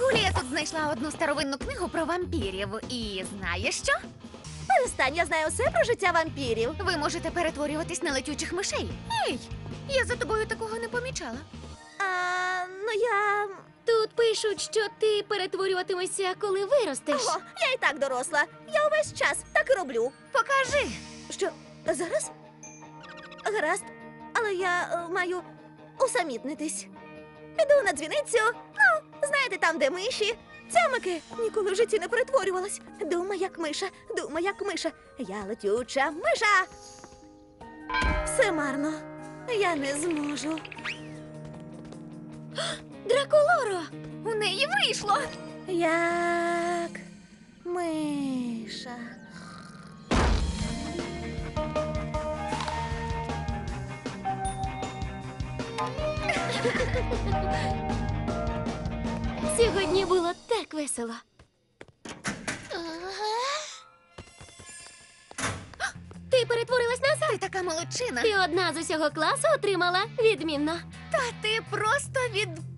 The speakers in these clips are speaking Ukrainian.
Гулія тут знайшла одну старовинну книгу про вампірів. І знаєш що? Перестань, я знаю все про життя вампірів. Ви можете перетворюватись на летючих мишей. Ей, я за тобою такого не помічала. А, ну я. Тут пишуть, що ти перетворюватимешся, коли виростеш. Ого, я і так доросла. Я увесь час так і роблю. Покажи. Що, зараз? Гаразд, але я е, маю усамітнитись. Піду на дзвіницю. Ну, знаєте, там, де миші. Цямики ніколи в житті не перетворювалась. Дума, як миша, дума, як миша. Я летюча миша. Все марно. Я не зможу. Дракулоро! Неї вийшло. Як миша. Сьогодні було так весело. Ти перетворилась назад. Ти така молодчина. Ти одна з усього класу отримала відмінно. Та ти просто відпад.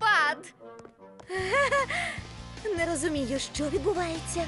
Не розумію, що відбувається.